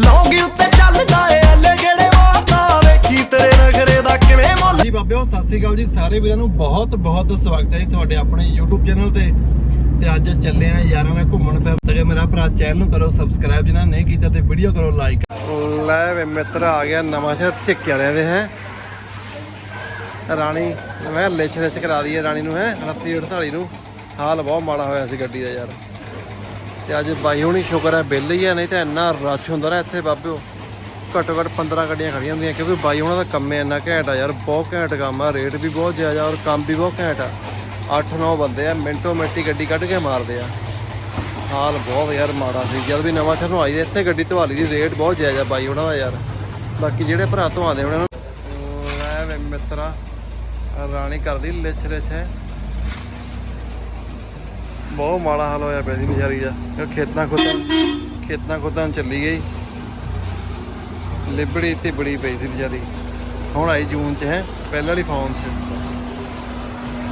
ਲੌਂਗੀ ਉੱਤੇ ਚੱਲਦਾ ਏ ਐਲੇ ਜਿਹੜੇ ਵਾਰਦਾ ਵੇਖੀ ਤੇਰੇ ਨਖਰੇ ਦਾ ਕਿਵੇਂ ਮੁੱਲ? ਜੀ ਬਾਬਿਓ ਸਤਿ ਸ੍ਰੀ ਅਕਾਲ ਜੀ। ਸਾਰੇ ਵੀਰਾਂ ਨੂੰ ਬਹੁਤ ਬਹੁਤ ਸਵਾਗਤ ਹੈ ਜੀ ਤੁਹਾਡੇ ਆਪਣੇ YouTube ਚੈਨਲ ਤੇ। ਤੇ ਅੱਜ ਚੱਲੇ ਆ ਯਾਰਾਂ ਨਾਲ ਘੁੰਮਣ ਫਿਰ ਤੇ ਮੇਰਾ ਭਰਾ ਚੈਨਲ ਨੂੰ ਕਰੋ ਸਬਸਕ੍ਰਾਈਬ ਜਿਨ੍ਹਾਂ ਨੇ ਕੀਤਾ ਤੇ ਵੀਡੀਓ ਕਰੋ ਲਾਈਕ। ਲੈ ਵੇ ਮਿੱਤਰ ਆ ਗਿਆ ਨਵਾਂ ਸ਼ਹਿਰ ਝਿੱਕੇ ਵਾਲਿਆਂ ਦੇ ਹੈ? ਰਾਣੀ ਮੈਂ ਲਿਚ ਲਿਚ ਕਰਾ ਦਈਏ ਰਾਣੀ ਨੂੰ ਹੈ? 29 48 ਨੂੰ। ਹਾਲ ਬਹੁਤ ਮਾੜਾ ਹੋਇਆ ਸੀ ਗੱਡੀ ਦਾ ਯਾਰ। ਤੇ ਅੱਜ ਬਾਈ ਹੁਣੀ ਸ਼ੁਕਰ ਹੈ ਬਿੱਲ ਹੀ ਹੈ ਨਹੀਂ ਤਾਂ ਇੰਨਾ ਰਸ਼ ਹੁੰਦਾ ਨਾ ਇੱਥੇ ਬਾਬਿਓ। ਘੱਟੋ ਘੱਟ 15 ਗੱਡੀਆਂ ਖੜੀਆਂ ਹੁੰਦੀਆਂ, ਕਿਉਂਕਿ ਬਾਈ ਹੁਣਾਂ ਦਾ ਕੰਮ ਇੰਨਾ ਘੈਂਟ ਆ ਯਾਰ, ਬਹੁਤ ਘੈਂਟ ਕੰਮ ਆ, ਰੇਟ ਵੀ ਬਹੁਤ ਜ਼ਿਆਦਾ ਔਰ ਕੰਮ ਵੀ ਬਹੁਤ ਘੈਂਟ ਆ। 8-9 ਬੰਦੇ ਆ, ਮਿੰਟੋ ਮਿੰਟੀ ਗੱਡੀ ਕੱਢ ਕੇ ਮਾਰਦੇ ਆ। ਹਾਲ ਬਹੁਤ ਯਾਰ ਮਾੜਾ ਸੀ, ਜਦ ਵੀ ਨਵਾਂ ਸ਼ਹਿਰ ਨੂੰ ਆਈ, ਇੱਥੇ ਗੱਡੀ ਧਵਾਲੀ ਦੀ, ਰੇਟ ਬਹੁਤ ਜ਼ਿਆਦਾ ਬਾਈ ਉਹਨਾਂ ਦਾ ਯਾਰ। ਬਾਕੀ ਜਿਹੜੇ ਭਰਾ ਧਵਾਉਂਦੇ ਉਹਨਾਂ ਨੂੰ। ਲੈ ਵੇ ਮਿੱਤਰਾ, ਰਾਣੀ ਕਰਦੀ, ਲਿਛ ਲਿਚ ਹੈ ਬਹੁਤ ਮਾੜਾ ਹਾਲ ਹੋਇਆ ਪਿਆ ਸੀ ਵਿਚਾਰੀ ਦਾ। ਖੇਤਾਂ ਖੁੱਤਾਂ ਖੇਤਾਂ ਖੁੱਤਾਂ ਚੱਲੀ ਗਈ। ਲਿਬੜੀ ਤੇ ਬੜੀ ਪਈ ਸੀ ਵਿਚਾਰੀ। ਹੁਣ ਆਈ ਜੂਨ ਚ ਹੈ, ਪਹਿਲਾਂ ਵਾਲੀ ਫੌਨ ਚ।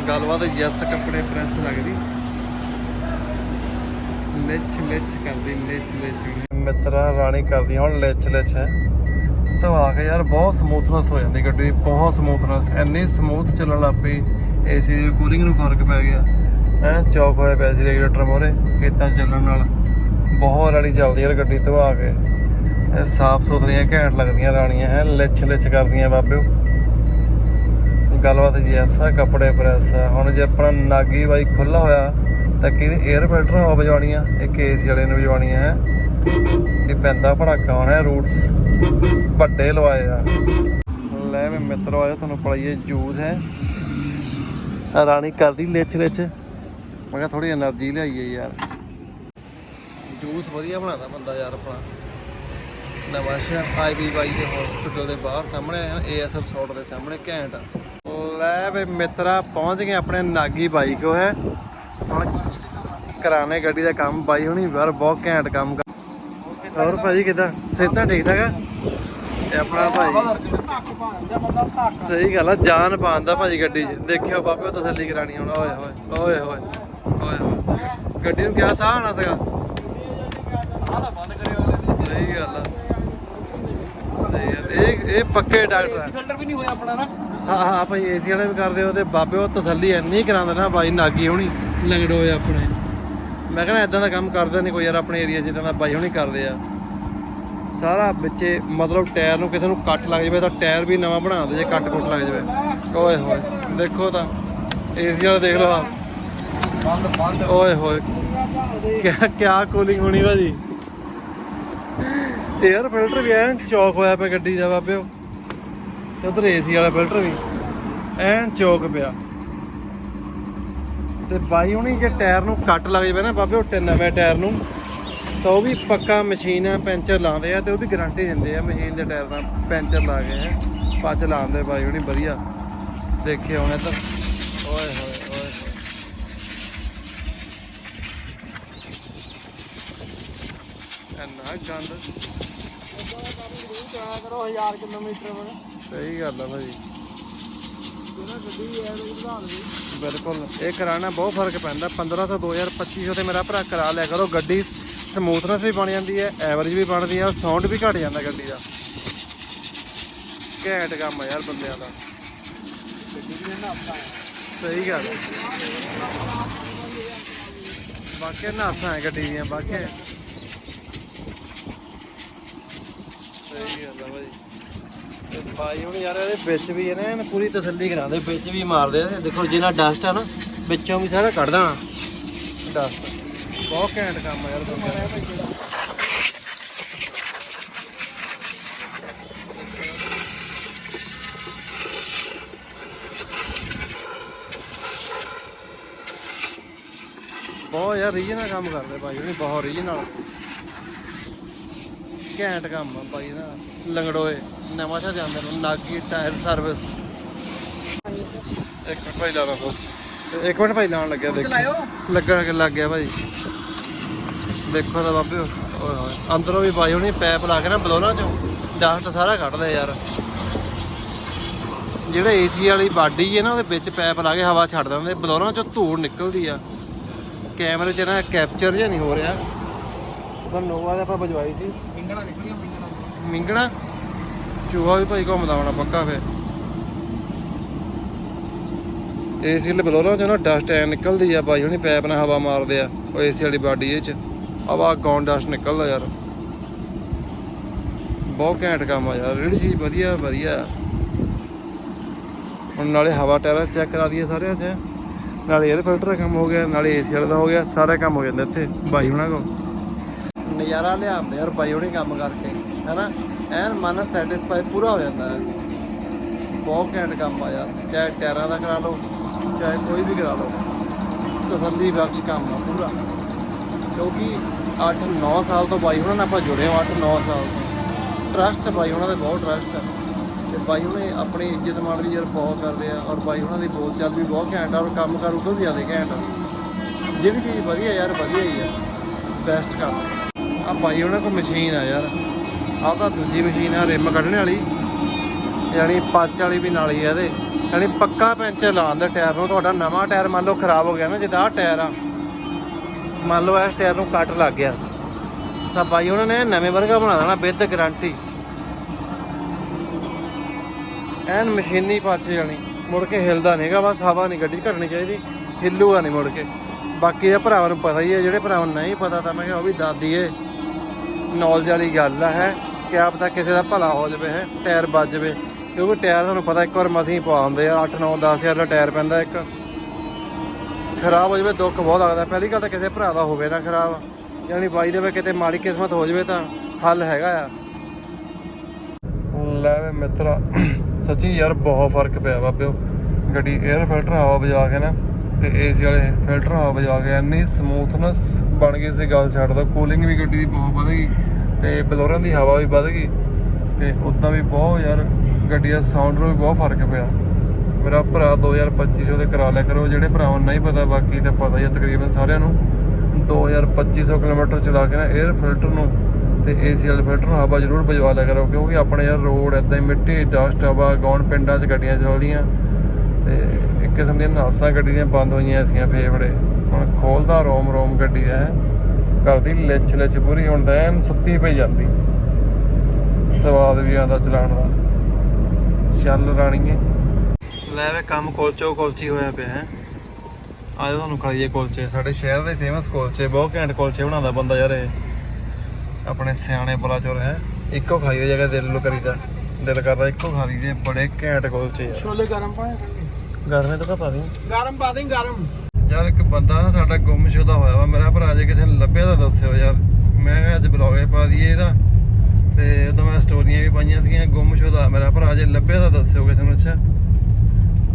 ਗੱਲਬਾਤ ਯੈਸ ਕੱਪੜੇ ਪ੍ਰੈਸ ਲੱਗਦੀ। ਲਿਚ ਲਿਚ ਕਰਦੀ, ਲਿਚ ਲਿਚ। ਮਿੱਤਰਾ, ਰਾਣੀ ਕਰਦੀ, ਹੁਣ ਲਿਚ ਲਿਚ ਹੈ। ਧਵਾ ਕੇ ਯਾਰ ਬਹੁਤ ਸਮੂਥਨੈਸ ਹੋ ਜਾਂਦੀ ਗੱਡੀ ਬਹੁਤ ਸਮੂਥਨੈਸ। ਇੰਨੀ ਸਮੂਥ ਚੱਲਣ ਲੱਗ ਪਈ, ਏਸੀ ਦੀ ਕੂਲਿੰਗ ਨੂੰ ਫ਼ਰਕ ਪੈ ਗਿਆ। ਐ ਚੌਕ ਹੋਇਆ ਪਿਆ ਸੀ ਰੈਗੂਲੇਟਰ ਮੋਰੇ ਖੇਤਾਂ ਚੱਲਣ ਨਾਲ। ਬਹੁਤ ਰਾਣੀ ਚੱਲਦੀ ਯਾਰ ਗੱਡੀ, ਧਵਾ ਕੇ। ਇਹ ਸਾਫ਼ ਸੁਥਰੀਆਂ ਘੈਂਟ ਲੱਗਦੀਆਂ ਰਾਣੀਆਂ ਹੈ ਲਿਚ ਲਿਚ ਕਰਦੀਆਂ ਬਾਬਿਓ। ਗੱਲਬਾਤ ਜੀ ਐਸਾ ਕੱਪੜੇ ਪ੍ਰੈਸ ਆ। ਹੁਣ ਜੇ ਆਪਣਾ ਨਾਗੀ ਬਾਈ ਖੁੱਲਾ ਹੋਇਆ, ਤਾਂ ਕਿਹਦੀ 에ਅਰ ਫਿਲਟਰ ਹੋ ਵਜਾਉਣੀ ਆ ਇੱਕ ਏਸੀ ਵਾਲੇ ਨੂੰ ਵਜਾਉਣੀਆਂ, ਹੈ? ਇਹ ਪੈਂਦਾ ਭੜਾਕਾ ਹੋਣਾ ਰੂਟਸ ਵੱਡੇ ਲਵਾਏ ਆ। ਲੈ ਮੈਂ ਮਿੱਤਰੋ ਆਇਆ ਤੁਹਾਨੂੰ ਪੜਾਈਏ ਜੂਸ ਹੈ। ਰਾਣੀ ਕਰਦੀ ਲਿਚ ਲਿਚ ਮੈਂ ਕਿਹਾ ਥੋੜੀ એનર્ਜੀ ਲਿਆਈਏ ਯਾਰ। ਜੂਸ ਵਧੀਆ ਬਣਾਦਾ ਬੰਦਾ ਯਾਰ ਆਪਣਾ। ਨਵਾਂ ਸ਼ਹਿਰ ਆਈਬੀਵਾਈ ਦੇ ਹਸਪੀਟਲ ਦੇ ਬਾਹਰ ਸਾਹਮਣੇ ਏਐਸ ਰਿਸੋਰਟ ਦੇ ਸਾਹਮਣੇ ਘੈਂਟ ਲੈ ਵੇ ਮਿੱਤਰਾ ਪਹੁੰਚ ਗਏ ਆਪਣੇ ਨਾਗੀ ਬਾਈ ਕੋ ਹੈ। ਹੁਣ ਕਰਾਣੇ ਗੱਡੀ ਦਾ ਕੰਮ ਬਾਈ ਹੁਣੀ ਯਾਰ ਬਹੁਤ ਘੈਂਟ ਕੰਮ ਕਰ ਹੋਰ ਭਾਜੀ ਕਿਦਾਂ? ਸਿਹਤਾਂ ਠੀਕ ਠਾਕ ਆ? ਇਹ ਆਪਣਾ ਭਾਈ ਸਹੀ ਗੱਲ ਆ ਜਾਨ ਪਾਉਂਦਾ ਭਾਜੀ ਗੱਡੀ 'ਚ। ਦੇਖਿਓ ਬਾਪੇ ਤਸੱਲੀ ਕਰਾਣੀ ਹੁਣ। ਓਏ ਹੋਏ ਓਏ ਹੋਏ। ਗੱਡੀ ਨੂੰ ਕਿਆ ਸਾਹ ਆਣਾ ਸੀਗਾ? ਸਹੀ ਗੱਲ ਆ। ਸਹੀ ਗੱਲ ਇਹ ਇਹ ਪੱਕੇ ਡਾਕਟਰ ਆ। ਫਿਲਟਰ ਵੀ ਨਹੀਂ ਹੋਇਆ ਆਪਣਾ ਨਾ। ਹਾਂ ਹਾਂ ਭਾਈ ਏਸੀ ਵਾਲੇ ਵੀ ਕਰਦੇ ਤੇ ਬਾਬੇ ਉਹ ਤਸੱਲੀ ਇੰਨੀ ਕਰਾਉਂਦੇ ਨਾ ਬਾਈ ਨਾਗੀ ਹੋਣੀ। ਲੰਗੜ ਹੋਏ ਆਪਣੇ ਮੈਂ ਕਹਿੰਦਾ ਇਦਾਂ ਦਾ ਕੰਮ ਕਰਦਾ ਨਹੀਂ ਕੋਈ ਯਾਰ ਆਪਣੇ ਏਰੀਆ ਜਿੱਦਾਂ ਦਾ ਬਾਈ ਹੋਣੀ ਕਰਦੇ ਆ। ਸਾਰਾ ਵਿੱਚੇ ਮਤਲਬ ਟਾਇਰ ਨੂੰ ਕਿਸੇ ਨੂੰ ਕੱਟ ਲੱਗ ਜਾਵੇ ਤਾਂ ਟਾਇਰ ਵੀ ਨਵਾਂ ਬਣਾ ਦੇ ਜੇ ਕੱਟ ਕੁੱਟ ਲੱਗ ਜਾਵੇ। ਓਏ ਹੋਏ ਦੇਖੋ ਤਾਂ। ਏਸੀ ਵਾਲਾ ਦੇਖ ਲਓ ਆ ਬੰਦ ਬੰਦ ਓਏ ਹੋਏ। ਕਿਆ ਕਿਆ ਕੂਲਿੰਗ ਹੋਣੀ ਭਾਜੀ? 에ਅਰ ਫਿਲਟਰ ਵੀ ਐਨ ਚੌਕ ਹੋਇਆ ਪਿਆ ਗੱਡੀ ਦਾ ਬਾਬਿਓ ਤੇ ਉਧਰ ਏਸੀ ਵਾਲਾ ਫਿਲਟਰ ਵੀ। ਐਨ ਚੌਕ ਪਿਆ। ਤੇ ਬਾਈ ਹੁਣੀ ਜੇ ਟਾਇਰ ਨੂੰ ਕੱਟ ਲੱਗ ਜਾਵੇ ਨਾ ਬਾਬਿਓ ਨਵੇਂ ਟਾਇਰ ਨੂੰ, ਤਾਂ ਉਹ ਵੀ ਪੱਕਾ ਮਸ਼ੀਨ ਆ, ਪੈਂਚਰ ਲਾਉਂਦੇ ਆ ਤੇ ਉਹਦੀ ਗਾਰੰਟੀ ਦਿੰਦੇ ਆ ਮਸ਼ੀਨ ਦੇ ਟਾਇਰ ਨਾਲ ਪੈਂਚਰ ਲਾ ਗਏ ਹੈ ਪੱਚ ਲਾਉਂਦੇ ਬਾਈ ਹੁਣੀ ਵਧੀਆ। ਦੇਖੇ ਹੁਣ ਤਾਂ। ਓਏ ਹੋਏ ਓਏ ਹੋਏ ਇੰਨਾ ਗੰਦ। ਕਰੋ 1000 ਕਿਲੋਮੀਟਰ ਬਣਾ ਸਹੀ ਗੱਲ ਆ ਭਾਜੀ। ਜਿਹੜਾ ਗੱਡੀ ਹੈ ਉਹ ਵਧਾ ਲਵੇ ਬਿਲਕੁਲ। ਇਹ ਕਰਾਣਾ ਬਹੁਤ ਫ਼ਰਕ ਪੈਂਦਾ। 15 2000 2500 ਤੇ ਮੇਰਾ ਭਰਾ ਕਰਾ ਲਿਆ ਕਰੋ। ਗੱਡੀ ਸਮੂਥਨੈਸ ਵੀ ਬਣ ਜਾਂਦੀ ਹੈ, ਐਵਰੇਜ ਵੀ ਬਣਦੀ ਹੈ, ਸਾਊਂਡ ਵੀ ਘਟ ਜਾਂਦਾ ਗੱਡੀ ਦਾ। ਘੈਂਟ ਕੰਮ ਆ ਯਾਰ ਬੰਦਿਆਂ ਦਾ। ਸਹੀ ਗੱਲ ਬਾਕੀ ਨਾਸਾਂ ਹੈ ਗੱਡੀ ਦੀਆਂ, ਬਾਕੀ ਸਹੀ ਗੱਲ ਆ ਭਾਈ ਤੇ ਭਾਈ ਹੁਣ ਯਾਰ ਇਹਦੇ ਵਿੱਚ ਵੀ ਇਹਨੇ ਪੂਰੀ ਤਸੱਲੀ ਕਰਾਉਂਦੇ ਵਿੱਚ ਵੀ ਮਾਰਦੇ ਆ ਦੇਖੋ ਜਿੰਨਾ ਡਸਟ ਆ ਨਾ, ਵਿੱਚੋਂ ਵੀ ਸਾਰਾ ਕੱਢ ਦੇਣਾ। ਡਸਟ ਬਹੁਤ ਘੈਂਟ ਕੰਮ ਆ ਯਾਰ ਬੰਦਿਆਂ ਬਹੁਤ ਯਾਰ ਰੀਜਨਲ ਕੰਮ ਕਰਦੇ ਭਾਈ ਉਹਨੇ ਬਹੁਤ ਰੀਜਨਲ ਘੈਂਟ ਕੰਮ ਆ ਭਾਈ ਨਾ ਲੰਗੜੋਏ ਨਵਾਂ ਸ਼ਹਿਰ ਜਾਂਦੇ ਨੂੰ ਨਾਗੀ ਟਾਇਰ ਸਰਵਿਸ ਇੱਕ ਮਿੰਟ ਭਾਈ ਲਾ ਲਓ ਇੱਕ ਮਿੰਟ ਭਾਈ ਲਾਉਣ ਲੱਗਿਆ ਦੇਖ। ਲੱਗਣ ਲੱਗ ਗਿਆ ਭਾਈ। ਦੇਖੋ ਤਾਂ ਬਾਬੇ ਓਏ ਹੋਏ ਅੰਦਰੋਂ ਵੀ ਭਾਈ ਉਹਨੇ ਪੈਪ ਲਾ ਕੇ ਨਾ ਬਲੋਰਾਂ ਚੋਂ ਡਸਟ ਸਾਰਾ ਕੱਢ ਲਿਆ ਯਾਰ। ਜਿਹੜੇ ਏਸੀ ਵਾਲੀ ਬਾਡੀ ਹੈ ਨਾ ਉਹਦੇ ਵਿੱਚ ਪੈਪ ਲਾ ਕੇ ਹਵਾ ਛੱਡ ਦਿੰਦੇ ਬਲੋਰਾਂ ਚੋਂ ਧੂੜ ਨਿਕਲਦੀ ਆ। ਕੈਮਰੇ 'ਚ ਨਾ ਕੈਪਚਰ ਜਿਹਾ ਨਹੀਂ ਹੋ ਰਿਹਾ। ਪਰ ਨੋਵਾ ਦਾ ਆਪਾਂ ਵਜਵਾਈ ਸੀ। ਮਿੰਗਣਾ ਨਿਕਲੀਆਂ ਮਿੰਗਣਾ ਮਿੰਗਣਾ? ਚੂਹਾ ਵੀ ਭਾਈ ਘੁੰਮਦਾ ਹੋਣਾ ਪੱਕਾ ਫੇ ਏਸੀ ਦੇ ਬਲੋਰਾਂ ਚੋਂ ਨਾ ਡਸਟ ਐ ਨਿਕਲਦੀ ਆ ਭਾਈ, ਹੁਣੀ ਪੈਪ ਨਾਲ ਹਵਾ ਮਾਰਦੇ ਆ, ਉਹ ਏਸੀ ਵਾਲੀ ਬਾਡੀ ਇਹ ਚ। ਹਵਾ ਗੌਣ ਡਸਟ ਨਿਕਲਦਾ ਯਾਰ। ਬਹੁਤ ਘੈਂਟ ਕੰਮ ਆ ਯਾਰ ਜਿਹੜੀ ਚੀਜ਼ ਵਧੀਆ ਵਧੀਆ। ਹੁਣ ਨਾਲੇ ਹਵਾ ਟਾਇਰਾਂ ਚੈੱਕ ਕਰਾ ਦਈਏ ਸਾਰਿਆਂ ਇੱਥੇ ਨਾਲੇ 에ਅਰ ਫਿਲਟਰ ਦਾ ਕੰਮ ਹੋ ਗਿਆ, ਨਾਲੇ ਏਸੀ ਵਾਲਾ ਦਾ ਹੋ ਗਿਆ, ਸਾਰਾ ਕੰਮ ਹੋ ਜਾਂਦਾ ਇੱਥੇ ਬਾਈ ਹੁਣਾਂ ਕੋਲ। ਨਜ਼ਾਰਾ ਲਿਆਉਂਦੇ ਯਾਰ ਬਾਈ ਉਹਨੇ ਕੰਮ ਕਰਕੇ, ਹੈਨਾ? ਐਨ ਮਨ ਸੈਟੀਸਫਾਈ ਪੂਰਾ ਹੋ ਜਾਂਦਾ ਹੈ। ਬਹੁਤ ਘੈਂਟ ਕੰਮ ਆ ਯਾਰ। ਚਾਹੇ ਟਾਇਰਾਂ ਦਾ ਕਰਾ ਲਓ, ਚਾਹੇ ਕੋਈ ਵੀ ਕਰਾ ਲਓ, ਤਸੱਲੀ ਬਖਸ਼ ਕੰਮ ਆ ਪੂਰਾ। ਕਿਉਂਕਿ 8-9 ਸਾਲ ਤੋਂ ਬਾਈ ਹੁਣਾਂ ਨਾਲ ਆਪਾਂ ਜੁੜੇ ਹਾਂ 8-9 ਸਾਲ ਤੋਂ। ਟਰਸਟ ਬਾਈ ਹੁਣਾਂ ਦਾ, ਬਹੁਤ ਟਰਸਟ ਹੈ ਤੇ ਬਾਈ ਹੁਣੇ ਆਪਣੀ ਇੱਜ਼ਤ ਮਾਣ ਵੀ ਯਾਰ ਬਹੁਤ ਕਰਦੇ ਆ ਔਰ ਬਾਈ ਹੁਣਾਂ ਦੀ ਬੋਲਚਾਲ ਵੀ ਬਹੁਤ ਘੈਂਟ ਆ ਔਰ ਕੰਮ ਕਰ ਉਦੋਂ ਵੀ ਜ਼ਿਆਦਾ ਘੈਂਟ ਆ। ਜਿਹੜੀ ਚੀਜ਼ ਵਧੀਆ ਯਾਰ, ਵਧੀਆ ਹੀ ਆ। ਬੈਸਟ ਕੰਮ। ਆ ਬਾਈ ਉਹਨਾਂ ਕੋਲ ਮਸ਼ੀਨ ਆ ਯਾਰ। ਆਹ ਤਾਂ ਦੂਜੀ ਮਸ਼ੀਨ ਆ, ਰਿਮ ਕੱਢਣ ਵਾਲੀ। ਯਾਨੀ ਪੱਚ ਵਾਲੀ ਵੀ ਨਾਲ ਹੀ ਆ ਇਹਦੇ। ਯਾਨੀ ਪੱਕਾ ਪੈਂਚਰ ਲਾ ਲਾਉਂਦਾ ਟਾਇਰ। ਨੂੰ ਤੁਹਾਡਾ ਨਵਾਂ ਟਾਇਰ ਮੰਨ ਲਓ ਖਰਾਬ ਹੋ ਗਿਆ ਨਾ, ਜਿੱਦਾਂ ਆਹ ਟਾਇਰ ਆ। ਮੰਨ ਲਓ ਇਸ ਟਾਇਰ ਨੂੰ ਕੱਟ ਲੱਗ ਗਿਆ। ਤਾਂ ਭਾਈ ਉਹਨਾਂ ਨੇ ਨਵੇਂ ਵਰਗਾ ਬਣਾ ਦੇਣਾ ਵਿਦ ਗਾਰੰਟੀ। ਐਨ ਮਸ਼ੀਨੀ ਪਾਛੇ ਜਾਣੀ। ਮੁੜ ਕੇ ਹਿਲਦਾ ਨਹੀਂਗਾ ਬਸ ਹਵਾ ਨਹੀਂ ਗੱਡੀ 'ਚ ਘਟਣੀ ਚਾਹੀਦੀ। ਹਿੱਲੂਗਾ ਨਹੀਂ ਮੁੜ ਕੇ। ਬਾਕੀ ਦੇ ਭਰਾਵਾਂ ਨੂੰ ਪਤਾ ਹੀ ਹੈ, ਜਿਹੜੇ ਭਰਾਵਾਂ ਨੂੰ ਨਹੀਂ ਪਤਾ ਤਾਂ ਮੈਂ ਕਿਹਾ ਉਹ ਵੀ ਦੱਸ ਦਈਏ ਨੌਲੇਜ ਵਾਲੀ ਗੱਲ ਹੈ? ਕਿ ਆਪ ਤਾਂ ਕਿਸੇ ਦਾ ਭਲਾ ਹੋ ਜਾਵੇ, ਹੈ? ਟਾਇਰ ਵੱਜ ਜਾਵੇ। ਕਿਉਂਕਿ ਟਾਇਰ ਤੁਹਾਨੂੰ ਪਤਾ, ਇੱਕ ਵਾਰ ਮਸੀਂ ਪਾ ਹੁੰਦੇ ਆ 8 9 10 ਹਜ਼ਾਰ ਦਾ ਟਾਇਰ ਪੈਂਦਾ ਇੱਕ। ਖਰਾਬ ਹੋ ਜਾਵੇ, ਦੁੱਖ ਬਹੁਤ ਲੱਗਦਾ। ਪਹਿਲੀ ਗੱਲ ਤਾਂ ਕਿਸੇ ਭਰਾ ਦਾ ਹੋਵੇ ਨਾ ਖਰਾਬ। ਯਾਨੀ ਬਾਈ ਦੇ ਵਿੱਚ ਕਿਤੇ ਮਾੜੀ ਕਿਸਮਤ ਹੋ ਜਾਵੇ ਤਾਂ ਹੱਲ ਹੈਗਾ ਆ। ਲੈ ਵੇ ਮਿੱਤਰਾ, ਸੱਚੀ ਯਾਰ ਬਹੁਤ ਫ਼ਰਕ ਪਿਆ ਬਾਬਿਓ। ਗੱਡੀ 에ਅਰ ਫਿਲਟਰ ਹਵਾ ਵਜਾ ਕੇ ਨਾ। ਤੇ ਏਸੀ ਵਾਲੇ ਫਿਲਟਰ ਹਵਾ ਵਜਾ ਕੇ ਇੰਨੀ ਸਮੂਥਨੈਸ ਬਣ ਗਈ ਸੀ, ਗੱਲ ਛੱਡ ਦੋ ਕੂਲਿੰਗ ਵੀ ਗੱਡੀ ਦੀ ਬਹੁਤ ਵਧ ਗਈ ਤੇ ਬਲੋਰਾਂ ਦੀ ਹਵਾ ਵੀ ਵਧ ਗਈ ਤੇ ਉਦਾਂ ਵੀ ਬਹੁਤ ਯਾਰ ਗੱਡੀ ਦਾ ਸਾਊਂਡ ਨੂੰ ਵੀ ਬਹੁਤ ਫ਼ਰਕ ਪਿਆ। ਮੇਰਾ ਭਰਾ 2250 ਦੇ ਕਰਾ ਲਿਆ ਕਰੋ, ਜਿਹੜੇ ਭਰਾਵਾਂ ਨੂੰ ਨਹੀਂ ਪਤਾ, ਬਾਕੀ ਤਾਂ ਪਤਾ ਹੀ ਆ ਤਕਰੀਬਨ ਸਾਰਿਆਂ ਨੂੰ। 2250 ਕਿਲੋਮੀਟਰ ਚਲਾ ਕੇ ਨਾ 에ਅਰ ਫਿਲਟਰ ਨੂੰ ਤੇ ਏਸੀ ਵਾਲੇ ਫਿਲਟਰ ਨੂੰ ਹਵਾ ਜ਼ਰੂਰ ਵਜਵਾ ਲਿਆ ਕਰੋ, ਕਿਉਂਕਿ ਆਪਣੇ ਯਾਰ ਰੋਡ ਇਦਾਂ ਹੀ ਮਿੱਟੀ ਡਸਟ ਹਵਾ ਗੌਣ ਪਿੰਡਾਂ 'ਚ ਗੱਡੀਆਂ ਚੱਲਦੀਆਂ। ਤੇ ਇੱਕ ਕਿਸਮ ਦੀਆਂ ਨਾਸਾਂ ਗੱਡੀ ਦੀਆਂ ਬੰਦ ਹੋਈਆਂ ਸੀਆਂ ਫੇਫੜੇ ਹੁਣ ਖੋਲਦਾ ਰੋਮ ਰੋਮ ਗੱਡੀ ਹੈ। ਕਰਦੀ ਲਿਚ ਲਿਚ ਪੂਰੀ ਹੁਣ ਤਾਂ ਐਨ ਸੁੱਤੀ ਪਈ ਜਾਂਦੀ। ਸਵਾਦ ਵੀ ਆਉਂਦਾ ਚਲਾਉਣ ਦਾ। ਚੱਲ ਰਾਣੀਏ। ਲੈ ਵੇ ਕੰਮ ਕੋਲਚੋ ਕੋਲਚੀ ਹੋਇਆ ਪਿਆ ਹੈ। ਆਜੋ ਤੁਹਾਨੂੰ ਖਾਈਏ ਕੁਲਚੇ। ਸਾਡੇ ਸ਼ਹਿਰ ਦੇ ਫੇਮਸ ਕੁਲਚੇ ਬਹੁਤ ਘੈਂਟ ਕੁਲਚੇ ਬਣਾਉਂਦਾ ਬੰਦਾ ਯਾਰ ਇਹ। ਆਪਣੇ ਸਿਆਣੇ ਬਲਾਚੌਰ ਹੈ। ਇੱਕੋ ਖਾਈ ਦੀ ਜਗ੍ਹਾ ਦਿਲ ਨੂੰ ਕਰੀਦਾ। ਦਿਲ ਕਰਦਾ ਇੱਕੋ ਖਾ ਲਈਏ ਬੜੇ ਘੈਂਟ ਕੁਲਚੇ ਯਾਰ ਛੋਲੇ ਗਰਮ ਪਾਏ। ਗਰਮੇ ਤੋਂ ਕਾ ਪਾ ਦੀ ਗਰਮ ਪਾ ਦੇ ਗਰਮ। ਯਾਰ ਇੱਕ ਬੰਦਾ ਨਾ ਸਾਡਾ ਗੁੰਮਸ਼ੁਦਾ ਹੋਇਆ ਵਾ। ਮੇਰਾ ਭਰਾ ਜੇ ਕਿਸੇ ਨੂੰ ਲੱਭਿਆ ਤਾਂ ਦੱਸਿਓ ਯਾਰ। ਮੈਂ ਕਿਹਾ ਅੱਜ ਬਲੌਗੇ ਪਾ ਦਈਏ ਇਹਦਾ। ਤੇ ਉਦੋਂ ਮੈਂ ਸਟੋਰੀਆਂ ਵੀ ਪਾਈਆਂ ਸੀਗੀਆਂ ਗੁੰਮਸ਼ੁਦਾ। ਮੇਰਾ ਭਰਾ ਜੇ ਲੱਭਿਆ ਤਾਂ ਦੱਸਿਓ ਕਿਸੇ ਨੂੰ ਅੱਛਾ।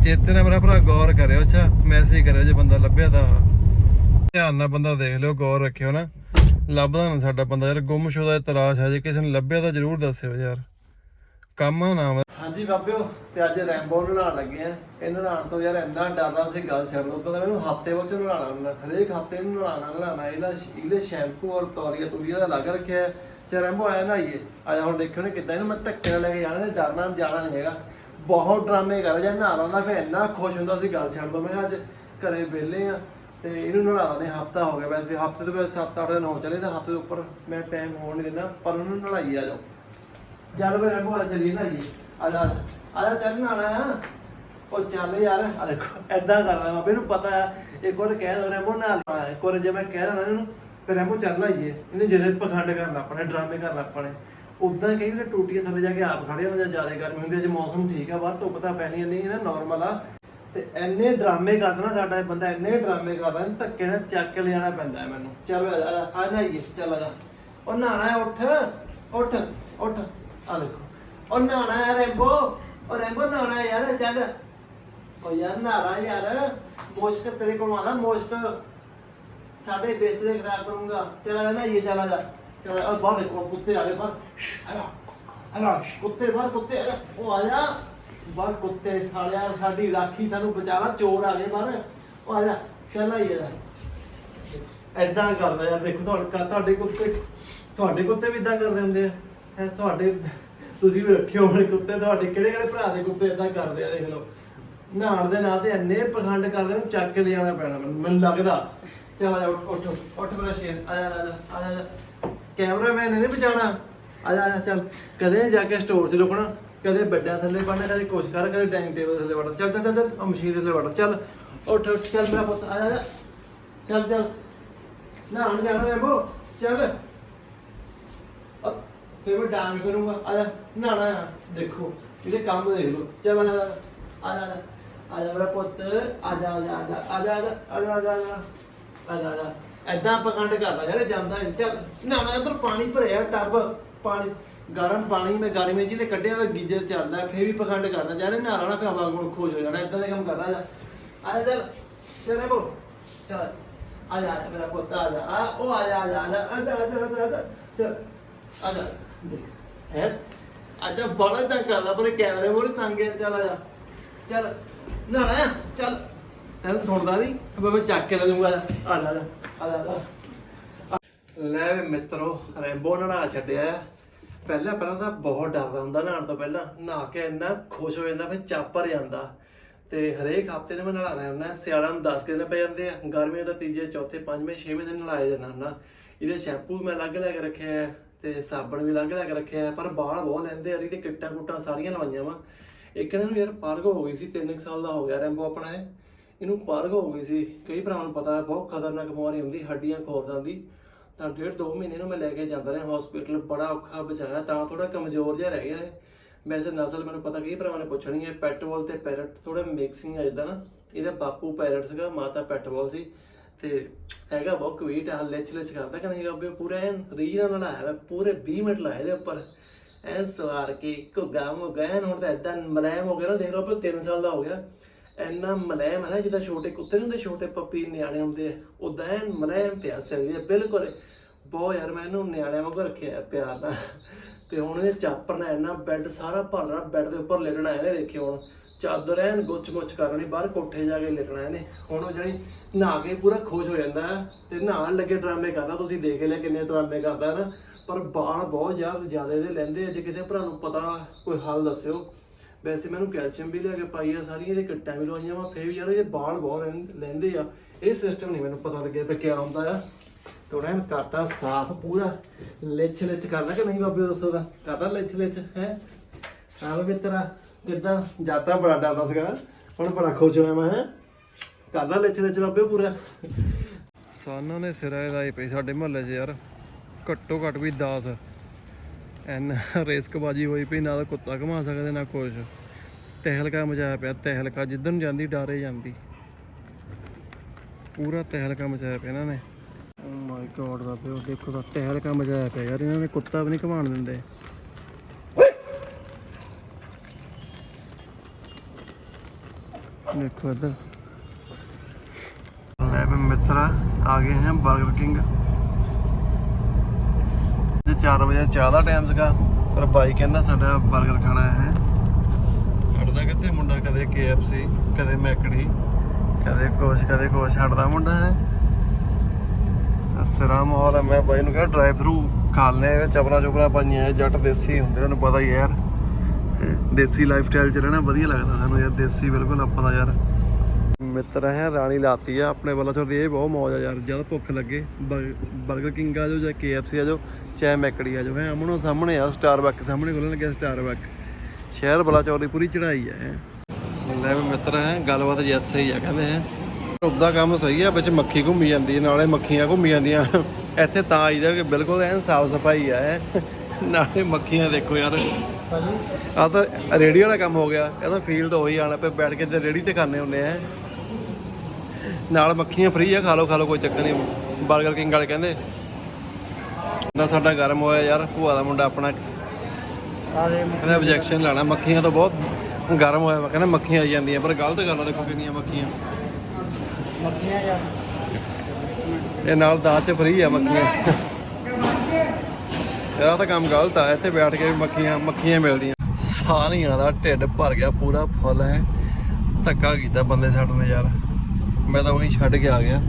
ਚੇਤੇ ਨਾਲ ਮੇਰਾ ਭਰਾ ਗੌਰ ਕਰਿਓ ਅੱਛਾ। ਮੈਸੇਜ ਕਰਿਓ ਜੇ ਬੰਦਾ ਲੱਭਿਆ ਤਾਂ। ਧਿਆਨ ਨਾਲ ਬੰਦਾ ਦੇਖ ਲਿਓ ਗੌਰ ਰੱਖਿਓ ਨਾ। ਲੱਭਦਾ ਨਾ ਸਾਡਾ ਬੰਦਾ। ਯਾਰ ਗੁੰਮਸ਼ੁਦਾ ਦੀ ਤਲਾਸ਼ ਹੈ ਜੇ ਕਿਸੇ ਨੂੰ ਲੱਭਿਆ ਤਾਂ ਜ਼ਰੂਰ ਦੱਸਿਓ ਯਾਰ। ਕੰਮ ਨਾਮ ਹਾਂਜੀ ਬਾਬਿਓ, ਤੇ ਅੱਜ ਰੈਂਬੋ ਨੂੰ ਨਹਾਉਣ ਲੱਗੇ ਆ। ਇਹ ਨਹਾਉਣ ਤੋਂ ਯਾਰ ਇੰਨਾ ਡਰਦਾ ਸੀ ਗੱਲ ਛੱਡ ਦੋ ਤਾਂ ਮੈਨੂੰ ਹਫ਼ਤੇ ਬਾਅਦ ਚ ਨਹਾਉਣਾ ਹੁੰਦਾ ਹਰੇਕ ਹਫ਼ਤੇ ਨੂੰ ਨਹਾਉਣਾ ਨਹਾਉਣਾ ਇਹਦਾ ਇਹਦੇ ਸ਼ੈਂਪੂ ਔਰ ਤੌਲੀਆ ਤੂਲੀਆ ਦਾ ਅਲੱਗ ਰੱਖਿਆ ਹੈ। ਤੇ ਰੈਂਬੋ, ਆਇਆ ਨਹਾਈਏ। ਅੱਜ ਹੁਣ ਦੇਖਿਓ ਨੇ ਕਿੱਦਾਂ ਇਹਨੂੰ ਮੈਂ ਧੱਕੇ ਨਾਲ ਲੈ ਕੇ ਜਾਣਾ ਨੇ ਡਰਨਾ ਜਾਣਾ ਨਹੀਂ ਹੈਗਾ। ਬਹੁਤ ਡਰਾਮੇ ਕਰ, ਜਾਂ ਨਹਾ ਲਾਉਂਦਾ ਫਿਰ ਇੰਨਾ ਖੁਸ਼ ਹੁੰਦਾ ਸੀ ਗੱਲ ਛੱਡ ਦੋ, ਮੈਂ ਕਿਹਾ ਅੱਜ ਘਰੇ ਵਿਹਲੇ ਆ, ਤੇ ਇਹਨੂੰ ਨਲਾ ਨੇ, ਹਫਤਾ ਹੋ ਗਿਆ ਵੈਸੇ, ਹਫ਼ਤੇ ਤੋਂ ਬਾਅਦ 7-8 ਦਿਨ ਹੋ ਚਲੇ ਤਾਂ ਹਫ਼ਤੇ ਤੋਂ ਉੱਪਰ ਮੈਂ ਟਾਈਮ ਹੋਣ ਨਹੀਂ ਦਿੰਦਾ, ਪਰ ਉਹਨੂੰ ਨਲਾਈ ਆ ਜਾਓ। ਚੱਲ ਫਿਰ ਰੈਂਬੋ ਆ ਨਾ ਜੀ। ਆ ਜਾ ਚੱਲ ਨਾਣਾ ਉਹ ਚੱਲ ਯਾਰ, ਆ ਦੇਖੋ ਐਦਾਂ ਕਰਦਾ ਮੈਂ ਮੈਨੂੰ ਪਤਾ ਹੈ ਇੱਕ ਵਾਰ ਕਹਿ ਦੋ ਰੈਂਬੋ ਨਾਲ। ਇੱਕ ਵਾਰ ਜੇ ਮੈਂ ਕਹਿ ਦਣਾ ਇਹਨੂੰ, ਫਿਰ ਰੈਂਬੋ ਚੱਲ ਆਈਏ। ਇਹਨੇ ਜਿਹਦੇ ਪਖੰਡ ਕਰਨਾ ਆਪਣੇ, ਡਰਾਮੇ ਕਰਨਾ ਆਪਣੇ। ਉਦਾਂ ਕਈ ਟੂਟੀਆਂ ਥੱਲੇ ਜਾ ਕੇ ਆਪ ਖੜੇ ਹੁੰਦੇ ਜ਼ਿਆਦਾ ਗਰਮੀ ਹੁੰਦੀ ਹੈ ਜੇ ਮੌਸਮ ਠੀਕ ਆ, ਬਾਹਰ ਧੁੱਪ ਤਾਂ ਪੈਣੀ ਨਹੀਂ, ਇਹ ਨਾ ਨਾਰਮਲ ਆ। ਤੇ ਐਨੇ ਡਰਾਮੇ ਕਰਦਾ ਨਾ ਸਾਡਾ ਬੰਦਾ ਐਨੇ ਡਰਾਮੇ ਕਰਦਾ ਇਹਨੂੰ ਧੱਕੇ ਨਾਲ ਚੱਕ ਕੇ ਲਿਜਾਣਾ ਪੈਂਦਾ ਮੈਨੂੰ। ਚੱਲ ਆ ਜਾ ਆਈਏ, ਚੱਲ ਆ ਉਹ ਨਹਾਣਾ ਉੱਠ ਉੱਠ ਉੱਠ। ਆ ਦੇਖੋ ਉਹ ਨਹਾਣਾ ਹੈ ਰੈਂਬੋ। ਉਹ ਰੈਂਬੋ ਨਹਾਣਾ ਯਾਰ, ਚੱਲ। ਉਹ ਯਾਰ ਨਹਾਰਾ ਯਾਰ। ਮੁਸ਼ਕ ਤੇਰੇ ਕੋਲ ਆਉਂਦਾ, ਮੁਸ਼ਕ। ਸਾਡੇ ਫੇਸ ਦੇ ਖਰਾਬ ਕਰੂੰਗਾ। ਚਲ ਆ ਨਾ ਇਹ ਚਲਾ ਜਾ। ਚਲ ਆ ਬਾਹਰ ਦੇਖੋ, ਕੁੱਤੇ ਆ ਗਏ ਬਾਹਰ। ਹਲਾ ਹਲਾ ਕੁੱਤੇ ਬਾਹਰ, ਕੁੱਤੇ ਆ ਉਹ ਆ ਜਾ। ਬਾਹਰ ਕੁੱਤੇ ਸਾਲਿਆ, ਸਾਡੀ ਰਾਖੀ ਸਾਨੂੰ ਬਚਾਣਾ ਚੋਰ ਆ ਗਏ ਬਾਹਰ। ਉਹ ਆ ਜਾ, ਚੱਲ ਯਾਰ ਜਾ ਐਦਾਂ ਕਰਦਾ ਯਾਰ, ਦੇਖੋ ਤੁਹਾਡੇ ਤੁਹਾਡੇ ਕੁੱਤੇ ਤੁਹਾਡੇ ਕੁੱਤੇ ਵੀ ਇਦਾਂ ਕਰਦੇ ਹੁੰਦੇ ਆ। ਹੈ ਤੁਹਾਡੇ ਤੁਸੀਂ ਵੀ ਰੱਖਿਓ ਹੋਣੇ ਕੁੱਤੇ ਤੁਹਾਡੇ ਕਿਹੜੇ ਕਿਹੜੇ ਭਰਾ ਦੇ ਕੁੱਤੇ ਇਦਾਂ ਕਰਦੇ ਆ ਦੇਖ ਲਓ। ਨਹਾਣ ਦੇ ਨਾਂ ਤੇ ਇੰਨੇ ਪਖੰਡ ਕਰਦੇ ਨੇ ਚੱਕ ਕੇ ਲਿਜਾਣਾ ਪੈਣਾ ਮੈਨੂੰ ਮੈਨੂੰ ਲੱਗਦਾ। ਚਲ ਆ ਜਾ ਉੱਠ ਉੱਠ ਉੱਠ ਮੇਰਾ ਸ਼ੇਰ ਆ ਜਾ ਆ ਜਾ ਆ ਜਾ ਕੈਮਰਾਮੈਨ ਨੇ ਨਹੀਂ ਬਚਾਉਣਾ? ਆ ਜਾ ਆ ਜਾ ਚੱਲ। ਕਦੇ ਜਾ ਕੇ ਸਟੋਰ 'ਚ ਰੁਕਣਾ ਕਦੇ ਬੈੱਡਾਂ ਥੱਲੇ ਪੜਨਾ ਕਦੇ ਕੁਛ ਕਰ ਕਦੇ ਡਾਈਨਿੰਗ ਟੇਬਲ ਥੱਲੇ ਵੜਨਾ। ਚੱਲ ਚੱਲ ਚੱਲ ਚੱਲ ਮਸ਼ੀਨ ਥੱਲੇ ਵੜ ਚੱਲ ਉੱਠ ਉੱਠ ਚੱਲ ਮੇਰਾ ਪੁੱਤ ਆ ਜਾ, ਆ ਜਾ। ਚੱਲ ਚੱਲ। ਨਾ ਜਾਣਾ ਰੈਂਬੋ ਚੱਲ। ਫਿਰ ਮੈਂ ਡਾਂਸ ਕਰੂੰਗਾ ਆ ਜਾ ਨਹਾਣਾ ਆ ਦੇਖੋ ਇਹਦੇ ਕੰਮ ਦੇਖ ਲਓ ਚੱਲ ਆ ਆ ਆ ਜਾ ਮੇਰਾ ਪੁੱਤ ਆ ਜਾ ਆ ਜਾ ਆ ਜਾ ਆ ਜਾ ਆ ਜਾ ਆ ਜਾ ਆ ਜਾ ਐਦਾਂ ਪਖੰਡ ਕਰਦਾ ਯਾਰ ਜਾਂਦਾ ਨਹੀਂ ਚੱਲ ਨਹਾਣਾ ਇੱਧਰ ਪਾਣੀ ਭਰਿਆ ਟੱਬ ਪਾਣੀ ਗਰਮ ਪਾਣੀ ਮੈਂ ਗਰਮੀ ਜਿਹਨੇ ਕੱਢਿਆ ਹੋਇਆ ਗੀਜ਼ਰ ਚੱਲਦਾ ਫੇਰ ਵੀ ਪਖੰਡ ਕਰਦਾ ਯਾਰ ਨਹਾਣਾ ਨਾ ਪਿਆਵਾ ਗੁਣ ਖੋਜ ਹੋ ਜਾਣਾ ਇਦਾਂ ਦੇ ਕੰਮ ਕਰਦਾ ਜਾ ਆ ਜਾ ਚੱਲ ਬੋ ਚੱਲ ਆ ਜਾ ਮੇਰਾ ਪੁੱਤ ਆ ਜਾ ਆ ਉਹ ਆ ਜਾ ਆ ਜਾ ਆ ਜਾ ਆ ਜਾ ਆ ਜਾ ਚੱਲ ਆ ਜਾ ਹੈ? ਅੱਜ ਬੜਾ ਚੰਗਾ ਕਰਦਾ ਪਰ ਕੈਮਰੇ ਮੋਰੇ ਸੰਗੇ ਚੱਲ ਆ ਜਾ। ਚੱਲ ਨਾ ਨਾ ਚੱਲ। ਤੈਨੂੰ ਸੁਣਦਾ ਨਹੀਂ ਅਬੇ ਮੈਂ ਚੱਕ ਕੇ ਲੈ ਜਾਊਂਗਾ ਆ ਜਾ ਆ ਜਾ ਲੈ ਵੀ ਮਿੱਤਰੋ, ਰੈਂਬੋ ਨਹਾ ਛੱਡਿਆ ਪਹਿਲਾਂ ਪਹਿਲਾਂ ਤਾਂ ਬਹੁਤ ਡਰਦਾ ਹੁੰਦਾ ਨਹਾਉਣ ਤੋਂ ਪਹਿਲਾਂ। ਨਹਾ ਕੇ ਇੰਨਾ ਖੁਸ਼ ਹੋ ਜਾਂਦਾ, ਫਿਰ ਚਾਪਰ ਜਾਂਦਾ। ਤੇ ਹਰੇਕ ਹਫ਼ਤੇ ਨੇ ਮੈਂ ਨਹਾਣਾ ਹੁੰਦਾ, ਸਿਆਲਾਂ ਨੂੰ 10 ਦਿਨ ਪੈ ਜਾਂਦੇ ਆ। ਗਰਮੀਆਂ ਦਾ ਤੀਜੇ, ਚੌਥੇ, ਪੰਜਵੇਂ, ਛੇਵੇਂ ਦਿਨ ਨਹਾਏ ਜਾਣਾ ਹੁੰਦਾ। ਇਹਦੇ ਸ਼ੈਂਪੂ ਮੈਂ ਅਲੱਗ ਲੈ ਕੇ ਰੱਖਿਆ ਤੇ ਸਾਬਣ ਵੀ ਅਲੱਗ ਲੈ ਕੇ ਰੱਖਿਆ ਪਰ ਬਾਲ ਬਹੁਤ ਲੈਂਦੇ ਆ, ਇਹਦੇ ਕਿੱਟਾਂ ਕੁੱਟਾਂ ਸਾਰੀਆਂ ਲਵਾਈਆਂ ਵਾ। ਇੱਕ ਇਹਨਾਂ ਨੂੰ ਯਾਰ ਪਾਰਗ ਹੋ ਗਈ ਸੀ 3 ਸਾਲ ਦਾ ਹੋ ਗਿਆ ਰੈਂਬੋ ਆਪਣਾ ਇਹ। ਇਹਨੂੰ ਪਾਰਗ ਹੋ ਗਈ ਸੀ, ਕਈ ਭਰਾਵਾਂ ਨੂੰ ਪਤਾ ਹੈ, ਬਹੁਤ ਖਤਰਨਾਕ ਬਿਮਾਰੀ ਹੁੰਦੀ, ਹੱਡੀਆਂ ਖੋਰਦਾਂ ਦੀ। ਤਾਂ ਡੇਢ ਦੋ ਮਹੀਨੇ ਨੂੰ ਮੈਂ ਲੈ ਕੇ ਜਾਂਦਾ ਰਿਹਾ ਹਸਪੀਟਲ ਬੜਾ ਔਖਾ ਬਚਾਇਆ, ਤਾਂ ਥੋੜਾ ਕਮਜ਼ੋਰ ਜਿਹਾ ਰਹਿ ਗਿਆ ਹੈ ਵੈਸੇ ਨਸਲ ਮੈਨੂੰ ਪਤਾ, ਕਈ ਭਰਾਵਾਂ ਨੇ ਪੁੱਛਣੀ ਹੈ ਪੈਟਬੋਲ ਤੇ ਪੈਰਟ ਥੋੜਾ ਮਿਕਸਿੰਗ ਆ ਜਾਂਦਾ ਨਾ, ਇਹਦਾ ਬਾਪੂ ਪੈਰਟ ਸੀਗਾ, ਮਾਤਾ ਪੈਟਬੋਲ ਸੀ। ਤੇ ਹੈਗਾ ਬਹੁਤ ਕਵੀਟ ਆ ਲੈਚ ਲੈਚ ਕਰਦਾ ਕਿ ਨਹੀਂ ਗੱਬੇ ਪੂਰਾ ਐਨ ਰੀਜਨਲ ਨਾਲ ਆਇਆ ਵਾ, ਪੂਰੇ 20 ਮਿੰਟ ਲਾਏ ਦੇ ਉੱਪਰ। ਐਨ ਸਵਾਰ ਕੇ ਘੁੱਗਾ ਮੁੱਗਾ ਐਨ ਹੁਣ ਤਾਂ ਏਦਾਂ ਮਲਾਇਮ ਹੋ ਗਿਆ ਨਾ ਦੇਖ ਲਓ ਵੀ 3 ਸਾਲ ਦਾ ਹੋ ਗਿਆ। ਐਨਾ ਮਲਾਇਮ ਹੈ ਨਾ ਜਿੱਦਾਂ ਛੋਟੇ ਕੁੱਤੇ ਨੂੰ ਹੁੰਦੇ ਛੋਟੇ ਪੱਪੀ ਨਿਆਣੇ ਹੁੰਦੇ ਆ ਉਦਾਂ ਐਨ ਮਲਾਇਮ ਪਿਆ ਸਿਰ ਬਿਲਕੁਲ। ਬਹੁਤ ਯਾਰ ਮੈਂ ਇਹਨੂੰ ਨਿਆਣਿਆਂ ਵਾਂਗੂ ਰੱਖਿਆ ਪਿਆਰ ਨਾਲ। ਤੇ ਹੁਣ ਇਹ ਚਾਪਰ ਨਾਲ ਇੰਨਾ ਬੈੱਡ ਸਾਰਾ ਭਰਨਾ ਬੈੱਡ ਦੇ ਉੱਪਰ ਲੇਟਣਾ ਇਹਨੇ, ਦੇਖਿਓ ਹੁਣ। ਚਾਦਰ ਐਨ ਗੁੱਚ ਮੁੱਚ ਕਰਨੀ ਬਾਹਰ ਕੋਠੇ ਜਾ ਕੇ ਲੇਟਣਾ ਇਹਨੇ। ਹੁਣ ਉਹ ਜਿਹੜੀ ਨਹਾ ਕੇ ਪੂਰਾ ਖੁਸ਼ ਹੋ ਜਾਂਦਾ ਹੈ ਤੇ ਨਹਾਉਣ ਲੱਗੇ ਡਰਾਮੇ ਕਰਦਾ, ਤੁਸੀਂ ਦੇਖ ਲਿਆ ਕਿੰਨੇ ਡਰਾਮੇ ਕਰਦਾ ਹੈ ਨਾ। ਪਰ ਬਾਲ ਬਹੁਤ ਜ਼ਿਆਦਾ ਜ਼ਿਆਦਾ ਇਹਦੇ ਲੈਂਦੇ ਆ, ਜੇ ਕਿਸੇ ਭਰਾ ਨੂੰ ਪਤਾ ਕੋਈ ਹੱਲ ਦੱਸਿਓ। ਵੈਸੇ ਮੈਨੂੰ ਕੈਲਸ਼ੀਅਮ ਵੀ ਲਿਆ ਕੇ ਪਾਈ ਆ, ਸਾਰੀਆਂ ਇਹਦੇ ਕੱਟਾਂ ਵੀ ਲਵਾਈਆਂ ਵਾ, ਫੇਰ ਵੀ ਯਾਰ ਇਹ ਬਾਲ ਬਹੁਤ ਰਹਿੰ- ਲੈਂਦੇ ਆ। ਇਹ ਸਿਸਟਮ ਨਹੀਂ ਮੈਨੂੰ ਪਤਾ ਲੱਗਿਆ ਕਿ ਕਿਆ ਹੁੰਦਾ ਆ। ਥੋੜਾ ਇਹਨੂੰ ਕਰਤਾ ਸਾਫ਼ ਪੂਰਾ ਲਿਚ ਲਿਚ ਕਰਦਾ ਕਿ ਨਹੀਂ ਬਾਬੇ ਦੱਸੋ ਦਾ? ਕਰਦਾ ਲਿਚ ਲਿਚ ਹੈ? ਹਾਂ ਵੀ ਤੇਰਾ ਕਿੱਦਾਂ? ਜਾਤਾ ਬੜਾ ਡਰਦਾ ਸੀਗਾ ਹੁਣ ਬੜਾ ਖੁਸ਼ ਹੋਇਆ ਮੈਂ ਹੈ? ਕਰਦਾ ਲਿਚ ਲਿਚ ਬਾਬੇ ਪੂਰਾ। ਸਾਨਾਂ ਨੇ ਸਿਰਾ ਲਾਈ ਪਈ ਸਾਡੇ ਮੁਹੱਲੇ 'ਚ ਯਾਰ ਘੱਟੋ ਘੱਟ ਵੀ 10 ਐਨ ਰਿਸਕਬਾਜੀ ਹੋਈ ਪਈ ਨਾ ਤਾਂ ਕੁੱਤਾ ਘੁਮਾ ਸਕਦੇ ਨਾ ਕੁਛ। ਤਹਿਲਕਾ ਮਚਾਇਆ ਪਿਆ ਤਹਿਲਕਾ ਜਿੱਦਣ ਨੂੰ ਜਾਂਦੀ ਡਾਰੇ ਜਾਂਦੀ। ਪੂਰਾ ਤਹਿਲਕਾ ਮਚਾਇਆ ਪਿਆ ਇਹਨਾਂ ਨੇ। ਮਾਈ ਗੋਡ ਬਾਬੇ ਉਹ ਦੇਖੋ ਤਾਂ ਤਹਿਲਕਾ ਮਚਾਇਆ ਪਿਆ ਯਾਰ, ਇਹਨਾਂ ਨੇ ਕੁੱਤਾ ਵੀ ਨਹੀਂ ਘੁਮਾਣ ਦਿੰਦੇ। ਦੇਖੋ ਇੱਧਰ। ਲੈ ਵੀ ਮਿੱਤਰਾ, ਆ ਗਏ ਹਾਂ 버ਗਰ ਕਿੰਗ। ਤੇ 4 ਵਜੇ ਚਾਹ ਦਾ ਟਾਈਮ ਸੀਗਾ, ਪਰ ਬਾਈ ਕਹਿੰਦਾ ਸਾਡਾ 버ਗਰ ਖਾਣਾ ਹੈ। ਹਟਦਾ ਕਿੱਥੇ ਮੁੰਡਾ? ਕਦੇ KFC, ਕਦੇ ਮੈਕੜੀ, ਕਦੇ ਕੁਛ ਕਦੇ ਕੁਛ। ਹਟਦਾ ਮੁੰਡਾ ਹੈ। ਅਸਰਾ ਮਾਹੌਲ ਮੈਂ ਬਾਈ ਨੂੰ ਕਿਹਾ ਡਰਾਈਵ ਥਰੂ ਖਾਲਨੇ ਚਪਲਾ ਚੁਪਲਾ ਪਾਈਆਂ ਜੱਟ ਦੇਸੀ ਹੁੰਦੇ ਤੁਹਾਨੂੰ ਪਤਾ ਹੀ ਹੈ ਯਾਰ। ਦੇਸੀ ਲਾਈਫ ਸਟਾਈਲ ਚ ਰਹਿਣਾ ਵਧੀਆ ਲੱਗਦਾ ਸਾਨੂੰ ਯਾਰ, ਦੇਸੀ ਬਿਲਕੁਲ ਆਪਾਂ ਦਾ ਯਾਰ। ਮਿੱਤਰ ਹੈ ਰਾਣੀ ਲਾਤੀ ਆ, ਆਪਣੇ ਵੱਲੋਂ ਚੋਂ ਇਹ ਬਹੁਤ ਮੌਜ ਆ ਯਾਰ, ਜਦ ਭੁੱਖ ਲੱਗੇ 버ਗਰ ਕਿੰਗ ਆ ਜਾਓ ਜਾਂ KFC ਆ ਜਾਓ, ਚਾਹੇ ਮੈਕੜੀ ਆ ਜਾਓ, ਹੈ ਅਮਨੋਂ ਸਾਹਮਣੇ ਆ, ਸਟਾਰਬਕ ਸਾਹਮਣੇ ਖੋਲਣ ਲੱਗਿਆ ਸਟਾਰਬਕ। ਸ਼ਹਿਰ ਬਲਾਚੌਰ ਦੀ ਪੂਰੀ ਚੜਾਈ ਹੈ। ਲੈ ਮਿੱਤਰ ਹੈ ਗੱਲਬਾਤ ਜੈਸੇ ਹੀ ਆ, ਕਹਿੰਦੇ ਹੈ ਉਹਦਾ ਕੰਮ ਸਹੀ ਆ ਵਿੱਚ ਮੱਖੀ ਘੁੰਮੀ ਜਾਂਦੀ ਹੈ ਨਾਲੇ ਮੱਖੀਆਂ ਘੁੰਮੀ ਜਾਂਦੀਆਂ। ਇੱਥੇ ਤਾਂ ਆਈਦਾ ਕਿ ਬਿਲਕੁਲ ਐਨ ਸਾਫ਼ ਸਫ਼ਾਈ ਆ। ਨਾਲੇ ਮੱਖੀਆਂ ਦੇਖੋ ਯਾਰ। ਆ ਤਾਂ ਰੇਡੀਓ ਦਾ ਕੰਮ ਹੋ ਗਿਆ। ਇਹਦਾ ਫੀਲਡ ਉਹੀ ਆਣਾ ਪਏ ਬੈਠ ਕੇ ਤੇ ਰੇੜੀ ਤੇ ਖਾਣੇ ਹੁੰਦੇ ਆ। ਨਾਲ ਮੱਖੀਆਂ ਫ੍ਰੀ ਆ ਖਾ ਲਓ ਖਾ ਲਓ ਕੋਈ ਚੱਕਰ ਨਹੀਂ। 버ਗਰ ਕਿੰਗ ਵਾਲੇ ਕਹਿੰਦੇ ਨਾ ਸਾਡਾ ਗਰਮ ਹੋਇਆ ਯਾਰ ਭੂਆ ਦਾ ਮੁੰਡਾ ਆਪਣਾ। ਕਹਿੰਦਾ ਆਬਜੈਕਸ਼ਨ ਲਾਣਾ ਮੱਖੀਆਂ ਤਾਂ ਬਹੁਤ ਗਰਮ ਹੋਇਆ ਕਹਿੰਦਾ ਮੱਖੀਆਂ ਆਈ ਜਾਂਦੀਆਂ ਪਰ ਗਲਤ ਗੱਲ ਆ ਦੇਖੋ ਕਿੰਨੀਆਂ ਮੱਖੀਆਂ। ਮੱਖੀਆਂ ਯਾਰ ਇਹ ਨਾਲ ਦਾਲ ਚ ਫ੍ਰੀ ਆ ਮੱਖੀਆਂ। ਇਹਦਾ ਤਾਂ ਕੰਮ ਗਲਤ ਆ, ਇੱਥੇ ਬੈਠ ਕੇ ਮੱਖੀਆਂ ਮੱਖੀਆਂ ਮਿਲਦੀਆਂ। ਸਾਰੀਆਂ ਦਾ ਢਿੱਡ ਭਰ ਗਿਆ, ਪੂਰਾ ਫੁੱਲ ਹੈ। ਧੱਕਾ ਕੀਤਾ ਬੰਦੇ ਸਾਡੇ ਨੇ ਯਾਰ। ਮੈਂ ਤਾਂ ਉਹੀ ਛੱਡ ਕੇ ਆ ਗਿਆ।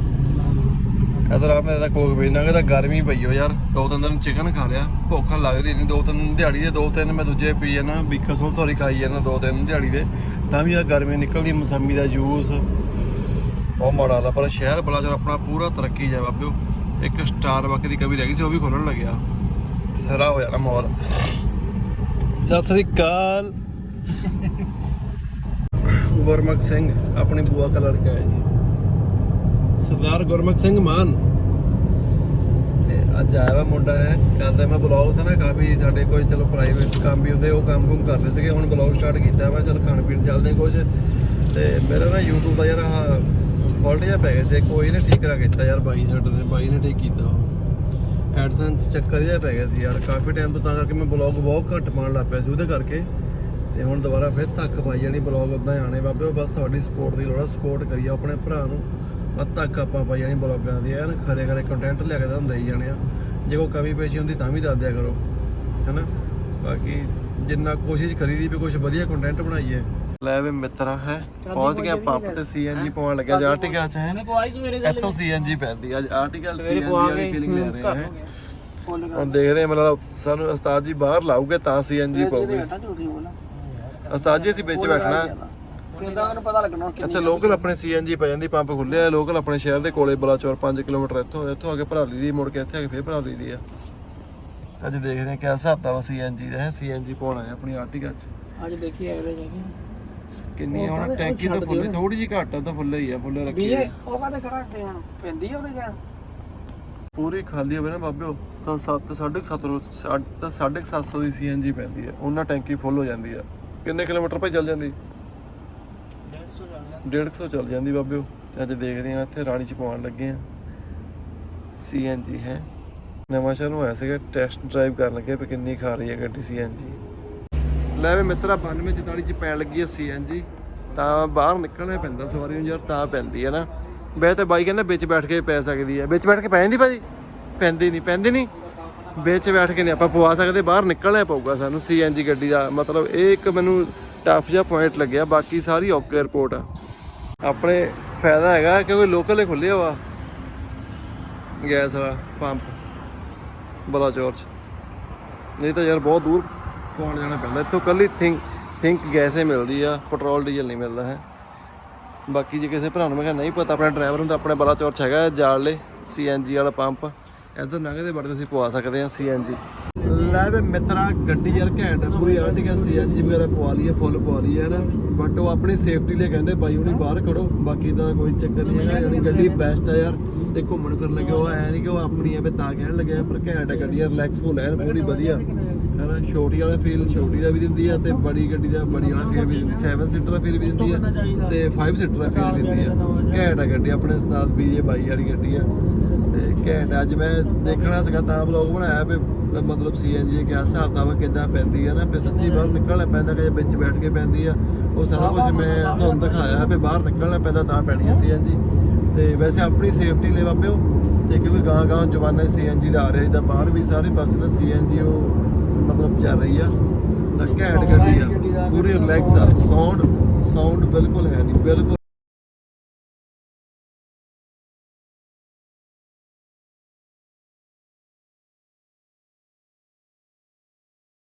ਇਧਰ ਆ, ਮੈਂ ਤਾਂ ਕੋਕ ਪੀਣਾ ਤਾਂ ਗਰਮੀ ਪਈ ਹੋ ਯਾਰ। ਦੋ ਤਿੰਨ ਦਿਨ ਚਿਕਨ ਖਾ ਲਿਆ, ਭੁੱਖ ਲੱਗਦੀ ਨਹੀਂ ਦੋ ਤਿੰਨ ਦਿਹਾੜੀ ਦੇ, ਦੋ ਤਿੰਨ ਮੈਂ ਦੂਜੇ ਪੀ ਜਾਣਾ ਬੀਕਸੋਲ ਸੌਰੀ ਖਾਈ ਜਾਣਾ ਦੋ ਤਿੰਨ ਦਿਹਾੜੀ ਦੇ। ਤਾਂ ਵੀ ਆ ਗਰਮੀ ਨਿਕਲਦੀ, ਮੌਸਮੀ ਦਾ ਜੂਸ। ਬਹੁਤ ਮਾੜਾ ਹਾਲ ਪਰ ਸ਼ਹਿਰ ਬਲਾਚੌਰ ਆਪਣਾ ਪੂਰਾ ਤਰੱਕੀ ਜਾ ਬਾਬਿਓ ਇੱਕ ਸਟਾਰ ਬੱਕ ਦੀ ਕਮੀ ਰਹਿ ਗਈ ਸੀ, ਉਹ ਵੀ ਖੋਲਣ ਲੱਗਿਆ। ਸਰਾ ਹੋ ਜਾਣਾ ਮਾਹੌਲ। ਸਤਿ ਸ੍ਰੀ ਅਕਾਲ। ਗੁਰਮੁਖ ਸਿੰਘ, ਆਪਣੀ ਬੂਆ ਦਾ ਲੜਕਾ ਹੈ। ਜੀ ਸਰਦਾਰ ਗੁਰਮੁਖ ਸਿੰਘ ਮਾਨ। ਤੇ ਅੱਜ ਆਇਆ ਵਾ ਮੁੰਡਾ ਹੈ ਕਰਦੇ ਮੈਂ ਬਲੌਗ ਤਾਂ ਨਾ ਕਾਫੀ ਸਾਡੇ ਕੋਈ ਚਲੋ ਪ੍ਰਾਈਵੇਟ ਕੰਮ ਵੀ ਹੁੰਦੇ, ਉਹ ਕੰਮ ਕੁਮ ਕਰਦੇ ਸੀਗੇ, ਹੁਣ ਬਲੌਗ ਸਟਾਰਟ ਕੀਤਾ ਮੈਂ ਚਲ ਖਾਣ ਪੀਣ ਚੱਲਦੇ ਕੁਝ ਤੇ ਮੇਰਾ ਨਾ YouTube ਦਾ ਯਾਰ ਫਾਲਟ ਜਿਹਾ ਪੈ ਗਿਆ ਸੀ ਕੋਈ ਨੇ ਠੀਕ ਕਰਾ ਕੀਤਾ ਯਾਰ ਬਾਈ ਸਾਡੇ ਨੇ ਬਾਈ ਨੇ ਠੀਕ ਕੀਤਾ ਐਡਸਨ ਐਡਸੈਂਸ ਚੱਕਰ ਜਿਹਾ ਪੈ ਗਿਆ ਸੀ ਯਾਰ, ਕਾਫੀ ਟਾਈਮ ਤੋਂ ਤਾਂ ਕਰਕੇ ਮੈਂ ਬਲੌਗ ਬਹੁਤ ਘੱਟ ਪਾਉਣ ਲੱਗ ਪਿਆ ਸੀ ਉਹਦੇ ਕਰਕੇ। ਤੇ ਹੁਣ ਦੁਬਾਰਾ ਫਿਰ ਧੱਕ ਪਾਈ ਜਾਣੀ ਬਲੌਗ ਉਦਾਂ ਹੀ ਆਣੇ ਬਾਬੇ ਬਸ ਤੁਹਾਡੀ ਸਪੋਰਟ ਦੀ ਲੋੜ ਆ ਸਪੋਰਟ ਕਰੀਓ ਆਪਣੇ ਭਰਾ ਨੂੰ। ਬਸ ਧੱਕ ਆਪਾਂ ਪਾਈ ਜਾਣੀ ਬਲੌਗਾਂ ਦੀ, ਐਨ ਖਰੇ ਖਰੇ ਕੰਟੈਂਟ ਲਿਆ ਕੇ ਤਾਂ ਹੁੰਦਾ ਹੀ ਜਾਣੇ ਆ। ਜੇ ਕੋਈ ਕਮੀ ਪੇਸ਼ੀ ਹੁੰਦੀ ਤਾਂ ਵੀ ਦੱਸ ਦਿਆ ਕਰੋ, ਹੈਨਾ? ਬਾਕੀ ਜਿੰਨਾ ਕੋਸ਼ਿਸ਼ ਕਰੀਦੀ ਵੀ ਕੁਝ ਵਧੀਆ ਕੰਟੈਂਟ ਬਣਾਈਏ ਲੈ ਵੀ ਮਿੱਤਰਾ ਹੈ। ਪਹੁੰਚ ਗਿਆ ਪੰਪ ਤੇ ਸੀਐਨਜੀ ਪਾਉਣ ਲੱਗਿਆ ਜਾ। ਆਰਟੀਕਲ ਚ ਹੈ। ਇੱਥੋਂ ਸੀਐਨਜੀ ਪੈਂਦੀ ਅੱਜ ਆਰਟੀਕਲ ਸੀਐਨਜੀ ਵਾਲੀ ਫੀਲਿੰਗ ਲੈ ਰਹੇ ਹੈ। ਹੁਣ ਦੇਖਦੇ ਹਾਂ ਮਤਲਬ ਸਾਨੂੰ ਉਸਤਾਦ ਜੀ ਬਾਹਰ ਲਾਉਗੇ ਤਾਂ ਸੀਐਨਜੀ ਪਾਉਗੇ ਉਸਤਾਦ ਜੀ ਅਸੀਂ ਵਿੱਚ ਬੈਠਣਾ। ਕਿੰਦਾ ਉਹਨੂੰ ਪਤਾ ਲੱਗਣਾ ਕਿੰਨੀ ਇੱਥੇ ਲੋਕਲ ਆਪਣੇ ਸੀਐਨਜੀ ਪੈ ਜਾਂਦੀ ਪੰਪ ਖੁੱਲਿਆ ਹੈ ਲੋਕਲ ਆਪਣੇ ਸ਼ਹਿਰ ਦੇ ਕੋਲੇ ਬਲਾਚੌਰ 5 ਕਿਲੋਮੀਟਰ ਇੱਥੋਂ ਇੱਥੋਂ ਆ ਕੇ ਭਰਾ ਲਈ ਦੀ ਮੁੜ ਕੇ ਇੱਥੇ ਆ ਕੇ ਫੇਰ ਭਰਾ ਲਈ ਦੀ ਆ। ਅੱਜ ਦੇਖਦੇ ਹਾਂ ਕਿਆ ਹਿਸਾਬ ਦਾ ਵਾ ਸੀਐਨਜੀ ਦਾ ਹੈ। ਸੀਐਨਜੀ ਪਾਉਣਾ ਹੈ ਆਪਣੀ ਆਰਟੀਕਲ ਚ। ਅੱਜ ਦੇਖੀ ਐਵਰੇਜ ਹੈਗੀ। ਕਿੰਨੀ ਹੁਣ ਟੈਂਕੀ ਤਾਂ ਫੁੱਲ। ਥੋੜੀ ਜਿਹੀ ਘੱਟ ਆ ਤਾਂ ਫੁੱਲ ਹੀ ਆ ਫੁੱਲ ਰੱਖੀ ਵੀ ਆ। ਇਹ ਉਹ ਕਾਹਦੇ ਖੜਾ ਤੇ ਹੁਣ ਪੈਂਦੀ ਆ ਉਹਦੇ ਜਾਂ ਪੂਰੀ ਖਾਲੀ ਹੋਵੇ ਨਾ ਬਾਬਿਓ ਤਾਂ 7 7.5 ਤਾਂ 750 ਦੀ ਸੀਐਨਜੀ ਪੈਂਦੀ ਹੈ ਉਹਨਾਂ ਟੈਂਕੀ ਫੁੱਲ ਹੋ ਜਾਂਦੀ ਆ। ਕਿੰਨੇ ਕਿਲੋਮੀਟਰ ਭਾਈ ਚੱਲ ਜਾਂਦੀ? 150 ਚੱਲ 150 ਚੱਲ ਜਾਂਦੀ ਬਾਬਿਓ। ਤੇ ਅੱਜ ਦੇਖਦੇ ਆ ਇੱਥੇ ਰਾਣੀ ਚ ਪਾਉਣ ਲੱਗੇ ਆ। ਸੀਐਨਜੀ ਹੈ। ਨਵਾਂ ਸ਼ਹਿਰ ਨੂੰ ਆਇਆ ਸੀਗਾ ਟੈਸਟ ਡਰਾਈਵ ਕਰਨ ਲੱਗੇ ਵੀ ਕਿੰਨੀ ਖਾ ਰਹੀ ਹੈ ਗੱਡੀ ਸੀਐਨਜੀ। ਲੈ ਵੀ ਮਿੱਤਰਾ 92 44 ਚ ਪੈਣ ਲੱਗੀ ਹੈ ਸੀਐਨਜੀ ਤਾਂ ਬਾਹਰ ਨਿਕਲਣਾ ਪੈਂਦਾ ਸਵਾਰੀ ਨੂੰ ਯਾਰ, ਤਾਂ ਪੈਂਦੀ ਹੈ ਨਾ। ਵੈਸੇ ਤਾਂ ਬਾਈ ਕਹਿੰਦਾ ਵਿੱਚ ਬੈਠ ਕੇ ਪੈ ਸਕਦੀ ਹੈ ਵਿੱਚ ਬੈਠ ਕੇ ਪੈ ਜਾਂਦੀ ਭਾਜੀ? ਪੈਂਦੀ ਨਹੀਂ ਪੈਂਦੀ ਨਹੀਂ। ਵਿੱਚ ਬੈਠ ਕੇ ਨਹੀਂ, ਆਪਾਂ ਪਵਾ ਸਕਦੇ, ਬਾਹਰ ਨਿਕਲਣਾ ਪਊਗਾ ਸਾਨੂੰ ਸੀਐਨਜੀ ਗੱਡੀ ਦਾ। ਮਤਲਬ ਇਹ ਇੱਕ ਮੈਨੂੰ ਟਫ ਜਿਹਾ ਪੁਆਇੰਟ ਲੱਗਿਆ, ਬਾਕੀ ਸਾਰੀ ਓਕੇ 에ਅਰਪੋਰਟ ਆ। ਆਪਣੇ ਫਾਇਦਾ ਹੈਗਾ, ਕਿਉਂਕਿ ਲੋਕਲ ਹੀ ਖੁੱਲਿਆ ਵਾ ਗੈਸ ਵਾਲਾ ਪੰਪ ਬਲਾਚੌਰ ਚ। ਨਹੀਂ ਤਾਂ ਯਾਰ ਬਹੁਤ ਦੂਰ ਪਾਉਣ ਜਾਣਾ ਪੈਂਦਾ? ਇੱਥੋਂ ਕੱਲੀ ਥਿੰਕ ਥਿੰਕ ਗੈਸ ਹੀ ਮਿਲਦੀ ਆ ਪੈਟਰੋਲ ਡੀਜ਼ਲ ਨਹੀਂ ਮਿਲਦਾ ਹੈ। ਬਾਕੀ ਜੇ ਕਿਸੇ ਭਰਾ ਨੂੰ ਮੈਂ ਕਿਹਾ ਨਹੀਂ ਪਤਾ ਆਪਣੇ ਡਰਾਈਵਰ ਨੂੰ ਤਾਂ ਆਪਣੇ ਬਲਾਚੌਰ ਚ ਹੈਗਾ ਜਾਲ ਸੀਐਨਜੀ ਵਾਲਾ ਪੰਪ। ਇੱਧਰ ਲੰਘਦੇ ਬੜੇ ਅਸੀਂ ਪਵਾ ਸਕਦੇ ਹਾਂ ਸੀਐਨਜੀ ਲੈ ਵੇ ਮਿੱਤਰਾ ਗੱਡੀ ਯਾਰ ਘੈਂਟ ਆ, ਪੂਰੀ ਆਰਟੀਕਲ ਸੀਐਨਜੀ ਵਗੈਰਾ ਪਵਾ ਲਈ ਹੈ ਫੁੱਲ ਪਵਾ ਲਈ ਹੈ ਨਾ ਬਟ ਉਹ ਆਪਣੀ ਸੇਫਟੀ ਲਈ ਕਹਿੰਦੇ ਬਾਈ ਹੁਣੀ ਬਾਹਰ ਖੜੋ ਬਾਕੀ ਤਾਂ ਕੋਈ ਚੱਕਰ ਨਹੀਂ ਹੈਗਾ ਯਾਨੀ ਗੱਡੀ ਬੈਸਟ ਆ ਯਾਰ ਤੇ ਘੁੰਮਣ ਫਿਰਨ ਲੱਗੇ ਉਹ ਐ ਨਹੀਂ ਕਿ ਉਹ ਆਪਣੀ ਹੈ ਵੀ ਤਾਂ ਕਹਿਣ ਲੱਗਿਆ ਪਰ ਘੈਂਟ ਆ ਗੱਡੀ ਯਾਰ ਰਿਲੈਕਸ ਫੁੱਲ ਐਨ ਪੂਰੀ ਵਧੀਆ। ਹੈਨਾ ਛੋਟੀ ਵਾਲਾ ਫੀਲ ਛੋਟੀ ਦਾ ਵੀ ਦਿੰਦੀ ਆ ਤੇ ਬੜੀ ਗੱਡੀ ਦਾ ਬੜੀ ਵਾਲਾ ਫੀਲ ਵੀ ਦਿੰਦੀ 7 ਸੀਟਰ ਦਾ ਫੀਲ ਵੀ ਦਿੰਦੀ ਆ ਤੇ 5 ਸੀਟਰ ਦਾ ਫੀਲ ਵੀ ਦਿੰਦੀ ਆ। ਘੈਂਟ ਆ ਗੱਡੀ ਆਪਣੇ ਉਸਤਾਦ ਬੀਜੇ ਬਾਈ ਵਾਲੀ ਗੱਡੀ ਆ। ਤੇ ਘੈਂਟ। ਅੱਜ ਮੈਂ ਦੇਖਣਾ ਸੀਗਾ ਤਾਂ ਵਲੌਗ ਬਣਾਇਆ ਵੀ ਮਤਲਬ ਸੀਐਨਜੀ ਕਿਆ ਹਿਸਾਬ ਦਾ ਵਾ ਕਿੱਦਾਂ ਪੈਂਦੀ ਆ ਨਾ ਵੀ ਸੱਚੀ ਬਾਹਰ ਨਿਕਲਣਾ ਪੈਂਦਾ ਕਿ ਵਿੱਚ ਬੈਠ ਕੇ ਪੈਂਦੀ ਆ। ਉਹ ਸਾਰਾ ਕੁਝ ਮੈਂ ਤੁਹਾਨੂੰ ਦਿਖਾਇਆ ਵੀ ਬਾਹਰ ਨਿਕਲਣਾ ਪੈਂਦਾ ਤਾਂ ਪੈਣੀ ਆ ਸੀਐਨਜੀ ਤੇ ਵੈਸੇ ਆਪਣੀ ਸੇਫਟੀ ਲਈ ਬਾਬਿਓ ਤੇ ਕਿਉਂਕਿ ਗਾਂ ਗਾਂ ਜਵਾਨਾ ਸੀਐਨਜੀ ਦਾ ਆ ਰਿਹਾ ਜਿੱਦਾਂ ਬਾਹਰ ਵੀ ਸਾਰੇ ਪਾਸੇ ਨਾ ਸੀਐਨਜੀ ਉਹ ਮਤਲਬ ਚੱਲ ਰਹੀ ਆ। ਤਾਂ ਘੈਂਟ ਗੱਡੀ ਆ। ਪੂਰੀ ਰਿਲੈਕਸ ਆ। ਸਾਊਂਡ ਸਾਊਂਡ ਬਿਲਕੁਲ ਹੈ ਨਹੀਂ। ਬਿਲਕੁਲ